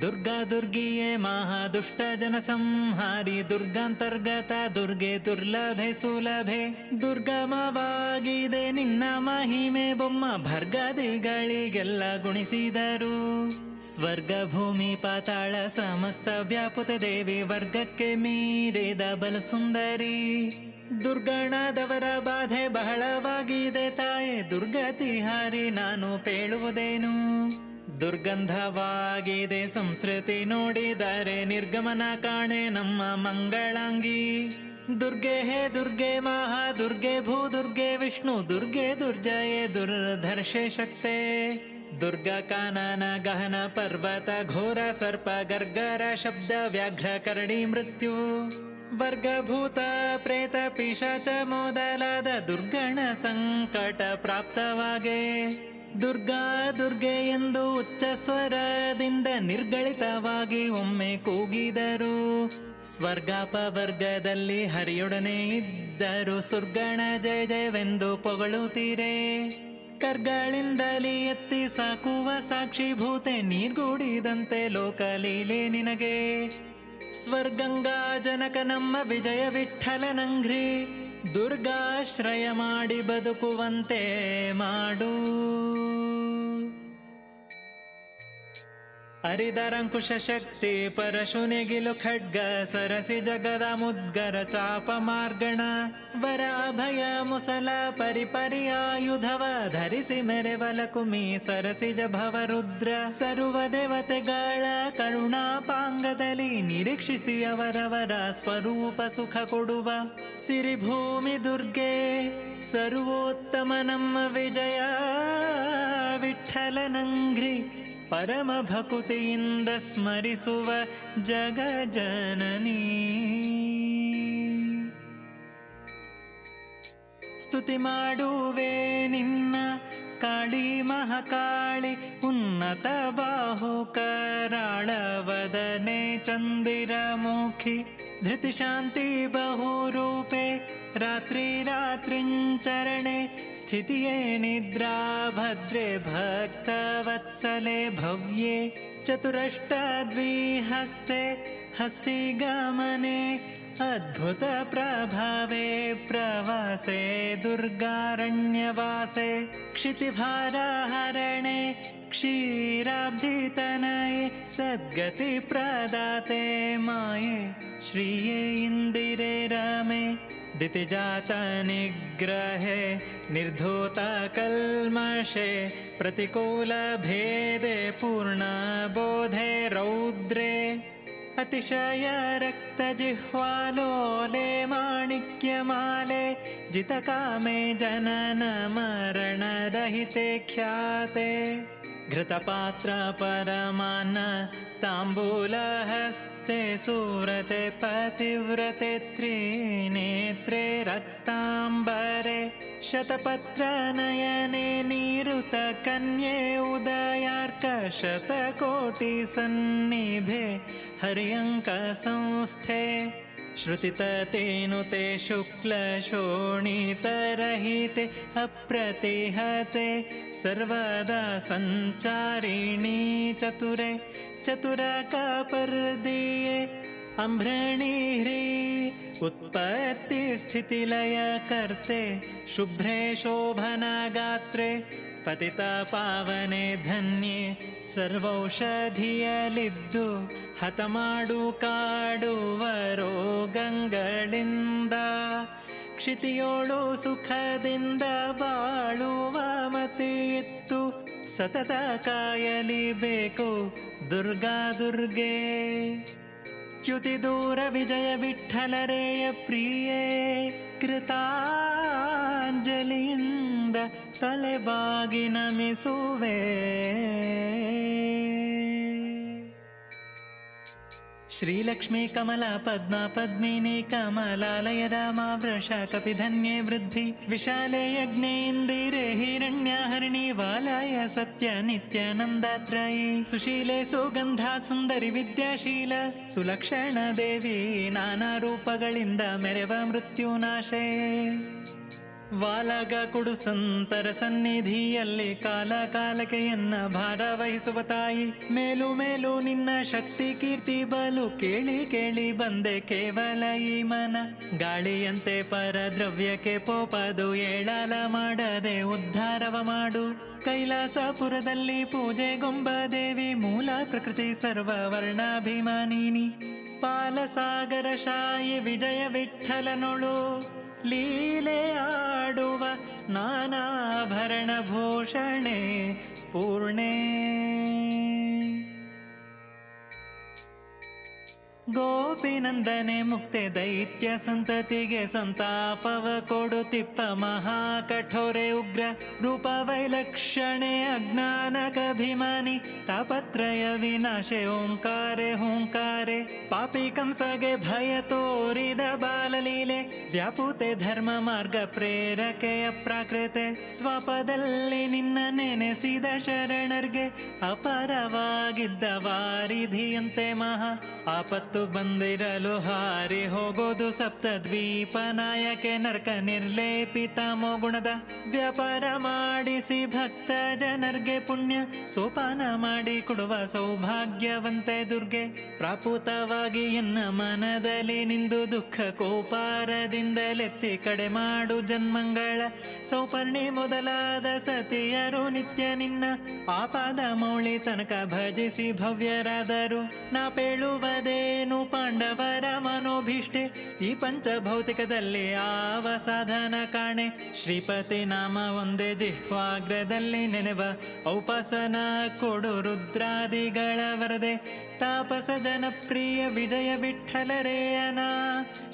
ದುರ್ಗಾ ದುರ್ಗಿಯೇ ಮಹಾದುಷ್ಟ ಜನ ಸಂಹಾರಿ, ದುರ್ಗಾಂತರ್ಗತ ದುರ್ಗೆ ದುರ್ಲಭೆ ಸುಲಭೆ. ದುರ್ಗಮವಾಗಿದೆ ನಿನ್ನ ಮಹಿಮೆ ಬೊಮ್ಮ ಭರ್ಗದಿಗಳಿಗೆಲ್ಲ ಗುಣಿಸಿದರು. ಸ್ವರ್ಗ ಭೂಮಿ ಪಾತಾಳ ಸಮಸ್ತ ವ್ಯಾಪುತ ದೇವಿ ವರ್ಗಕ್ಕೆ ಮೀರಿದ ಬಲು ಸುಂದರಿ ದುರ್ಗಣದವರ ಬಾಧೆ ಬಹಳವಾಗಿದೆ ತಾಯೇ ದುರ್ಗತಿ ಹಾರಿ ನಾನು ಪೇಳುವುದೇನು? ದುರ್ಗಂಧವಾಗಿದೆ ಸಂಸ್ಕೃತಿ ನೋಡಿದರೆ ನಿರ್ಗಮನ ಕಾಣೆ ನಮ್ಮ ಮಂಗಳಾಂಗಿ ದುರ್ಗೆ ಹೇ ದುರ್ಗೆ ಮಹಾ ದುರ್ಗೆ ಭೂ ದುರ್ಗೆ ವಿಷ್ಣು ದುರ್ಗೆ ದುರ್ಜಯೇ ದುರ್ಧರ್ಷೆ ಶಕ್ತೆ ದುರ್ಗ ಕಾನನ ಗಹನ ಪರ್ವತ ಘೋರ ಸರ್ಪ ಗರ್ಗರ ಶಬ್ದ ವ್ಯಾಘ್ರ ಕರಡಿ ಮೃತ್ಯು ವರ್ಗಭೂತ ಪ್ರೇತ ಪಿಶಾಚ ಮೊದಲಾದ ದುರ್ಗಣ ಸಂಕಟ ಪ್ರಾಪ್ತವಾಗೆ. ದುರ್ಗಾ ದುರ್ಗೆ ಎಂದು ಉಚ್ಚ ಸ್ವರದಿಂದ ನಿರ್ಗಳಿತವಾಗಿ ಒಮ್ಮೆ ಕೂಗಿದರು. ಸ್ವರ್ಗಾಪವರ್ಗದಲ್ಲಿ ಹರಿಯೊಡನೆ ಇದ್ದರು. ಸುರ್ಗಣ ಜಯ ಜಯವೆಂದು ಪೊಗಳುತ್ತೀರೆ. ಕರ್ಗಳಿಂದಲಿ ಎತ್ತಿ ಸಾಕುವ ಸಾಕ್ಷಿಭೂತೆ ನೀರ್ಗೂಡಿದಂತೆ ಲೋಕಲೀಲೆ ನಿನಗೆ. ಸ್ವರ್ಗಂಗಾ ಜನಕ ನಮ್ಮ ವಿಜಯ ವಿಠಲನಂಘ್ರಿ ದುರ್ಗಾಶ್ರಯ ಮಾಡಿ ಬದುಕುವಂತೆ ಮಾಡು. ಹರಿದರಂಕುಶ ಶಕ್ತಿ ಪರಶುನಿಗಿಲು ಖಡ್ಗ ಸರಸಿ ಜಗದ ಮುದ್ಗರ ಚಾಪ ಮಾರ್ಗಣ ವರ ಅಭಯ ಮುಸಲ ಪರಿಪರಿಯಾಯುಧವ ಧರಿಸಿ ಮೆರೆವಲ ಕುಮಿ ಸರಸಿಜ ಭವರುದ್ರ ಸರ್ವ ದೇವತೆಗಳ ಕರುಣಾಪಾಂಗದಲ್ಲಿ ನಿರೀಕ್ಷಿಸಿ ಅವರವರ ಸ್ವರೂಪ ಸುಖ ಕೊಡುವ ಸಿರಿಭೂಮಿ ದುರ್ಗೆ ಸರ್ವೋತ್ತಮ ನಮ್ಮ ವಿಜಯ ವಿಠಲನಂಘ್ರಿ ಪರಮ ಭಕುತಿಯಿಂದ ಸ್ಮರಿಸುವ ಜಗಜನನೀ ಸ್ತುತಿ ಮಾಡುವೆ ನಿನ್ನ महाकाळी महाकाली उन्नत बहु रूपे धृतिशान्ति बहुरूपे रात्रिरात्रिञ्चरणे स्थितिये निद्रा भद्रे भक्तवत्सले भव्ये चतुरष्टद्विहस्ते हस्तिगमने अद्भुतप्रभावे प्रवासे दुर्गारण्यवासे क्षितिभारहरणे क्षीराब्धितनये सद्गतिप्रदाते माये श्रिये इन्दिरे रमे दितिजातनिग्रहे निर्धूतकल्मषे प्रतिकूलभेदे पूर्णबोधे रौद्रे अतिशयरक्तजिह्वालोले माणिक्यमाले जितकामे जननमरणदहिते ख्याते। घृतपात्रपरमान ताम्बूलहस्ते सूरते पतिव्रते त्रिनेत्रे रक्ताम्बरे शतपत्रनयने निरुतकन्ये उदयार्कशतकोटिसन्निभे हरिङ्कसंस्थे श्रुतिततेनुते शुक्लशोणितरहिते अप्रतिहते सर्वदा सञ्चारिणी चतुरे चतुरकपर्दीये अम्भ्रणीह्री उत्पत्ति स्थितिलय कर्ते शुभ्रे शोभनगात्रे ಪತಿತ ಪಾವನೆ ಧನ್ಯೆ ಸರ್ವೌಷಧಿಯಲಿದ್ದು ಹತ ಮಾಡು ಕಾಡುವ ರೋಗಗಳಿಂದ ಕ್ಷಿತಿಯೋಳು ಸುಖದಿಂದ ಬಾಳುವ ಮತಿಯಿತ್ತು ಸತತ ಕಾಯಲಿಬೇಕು ದುರ್ಗಾ ದುರ್ಗೆ क्युतिदूरविजयविठ्ठलरेय प्रिये कृताञ्जलिन्द कलबागिनमिसुवे श्रीलक्ष्मी कमला पद्मा पद्मिनी कमलालय रामा वृषाकपि धन्ये वृद्धि विशाले यज्ञेन्दीर्हि ವೃದ್ಧಿ ವಿಶಾಲೆ ಯಜ್ಞೆ ಇಂದಿರೆ ಹಿರಣ್ಯ ಹರಿಣಿ ವಾಲಾಯ ಸತ್ಯ ನಿತ್ಯಾನಂದಾತ್ರಯಿ ಸುಶೀಲೆ ಸುಗಂಧ ಸುಂದರಿ ವಿದ್ಯಾಶೀಲ. ಸುಲಕ್ಷಣ ದೇವಿ ನಾನಾ ರೂಪಗಳಿಂದ ಮೆರೆವ ಮೃತ್ಯುನಾಶೆ ವಾಲಗ ಕೊಡು ಸಂತರ ಸನ್ನಿಧಿಯಲ್ಲಿ ಕಾಲ ಕಾಲಕೆಯನ್ನ ಭಾರವಹಿಸುವ ಭಾರ ವಹಿಸುವ ತಾಯಿ. ಮೇಲು ಮೇಲು ನಿನ್ನ ಶಕ್ತಿ ಕೀರ್ತಿ ಬಲು ಕೇಳಿ ಕೇಳಿ ಬಂದೆ ಕೇವಲ ಈ ಮನ. ಗಾಳಿಯಂತೆ ಪರದ್ರವ್ಯಕ್ಕೆ ಪೋಪದು ಏಳಾಲ ಮಾಡದೆ ಉದ್ಧಾರವ ಮಾಡು. ಕೈಲಾಸಪುರದಲ್ಲಿ ಪೂಜೆಗೊಂಬ ದೇವಿ ಮೂಲ ಪ್ರಕೃತಿ ಸರ್ವ ವರ್ಣಾಭಿಮಾನಿನಿ. ಪಾಲಸಾಗರ ಶಾಯಿ ವಿಜಯ ವಿಠಲನೊಳು ಲೀಲೆ नानाभरणभूषणे पूर्णे ಗೋಪಿನಂದನೆ ಮುಕ್ತೆ ದೈತ್ಯ ಸಂತತಿಗೆ ಸಂತಾಪವ ಕೊಡುತ್ತಿಪ್ಪ ಮಹಾ ಕಠೋರೆ ಉಗ್ರ ರೂಪ ವೈಲಕ್ಷಣೆ ಅಜ್ಞಾನಕಭಿಮಾನಿ ತಾಪತ್ರಯ ವಿನಾಶೆ ಓಂಕಾರೆ ಹೂಂಕಾರೆ ಪಾಪಿ ಕಂಸಗೆ ಭಯ ತೋರಿದ ಬಾಲಲೀಲೆ ವ್ಯಾಪುತೆ ಧರ್ಮ ಮಾರ್ಗ ಪ್ರೇರಕೆಯ ಪ್ರಾಕೃತೆ ಸ್ವಪದಲ್ಲಿ ನಿನ್ನ ನೆನೆಸಿದ ಶರಣರ್ಗೆ ಅಪರವಾಗಿದ್ದ ವಾರಿಧಿಯಂತೆ ಮಹಾ. ಆಪತ್ತು ಬಂದಿರಲು ಹಾರಿ ಹೋಗೋದು ಸಪ್ತ ದ್ವೀಪ ನಾಯಕೆ ನರ್ಕ ನಿರ್ಲೇಪಿತ ಗುಣದ ವ್ಯಾಪಾರ ಮಾಡಿಸಿ ಭಕ್ತ ಜನರ್ಗೆ ಪುಣ್ಯ, ಸೋಪಾನ ಮಾಡಿ ಕೊಡುವ ಸೌಭಾಗ್ಯವಂತೆ ದುರ್ಗೆ. ಪ್ರಾಪುತವಾಗಿ ಎನ್ನ ಮನದಲ್ಲಿ ನಿಂದು ದುಃಖ ಕೋಪಾರದಿಂದಲೆತ್ತಿ ಕಡೆ ಮಾಡು ಜನ್ಮಂಗಳ. ಸೌಪರ್ಣಿ ಮೊದಲಾದ ಸತಿಯರು ನಿತ್ಯ ನಿನ್ನ ಆಪಾದ ಮೌಳಿ ತನಕ ಭಜಿಸಿ ಭವ್ಯರಾದರು. ನಾ ಪೇಳುವುದೇನು ಪಾಂಡವರ ಮನೋಭೀಷ್ಟೆ ಈ ಪಂಚಭೌತಿಕದಲ್ಲಿ ಆವ ಸಾಧನ ಕಾಣೆ? ಶ್ರೀಪತಿ ನಾಮ ಒಂದೇ ಜಿಹ್ವಾಗ್ರದಲ್ಲಿ ನೆನೆವ ಔಪಾಸನ ಕೊಡು ರುದ್ರಾದಿಗಳ ವರದೆ. ತಾಪಸ ಜನಪ್ರಿಯ ವಿಜಯ ವಿಠಲರೇಯನ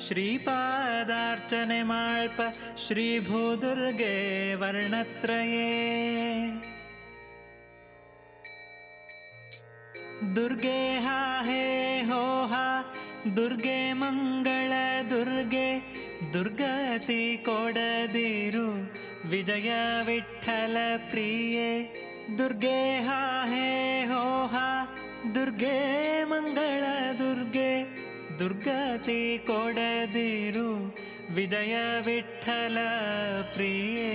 ಶ್ರೀಪಾದಾರ್ಚನೆ ಮಾಳ್ಪ ಶ್ರೀ ಭೂದುರ್ಗೆ ವರ್ಣತ್ರಯೇ. ದುರ್ಗೆ ಹೋ ಹಾ ದುರ್ಗೆ ಮಂಗಳ ದುರ್ಗೆ ದುರ್ಗತಿ ಕೊಡದಿರು ವಿಜಯ ವಿಠಲ ಪ್ರಿಯೆ ದುರ್ಗೆ ಹಾ ಹೇ ಹೋ ಹಾ ದುರ್ಗೆ ಮಂಗಳ ದುರ್ಗೆ ದುರ್ಗತಿ ಕೊಡದಿರು ವಿಜಯ ವಿಠಲ ಪ್ರಿಯೇ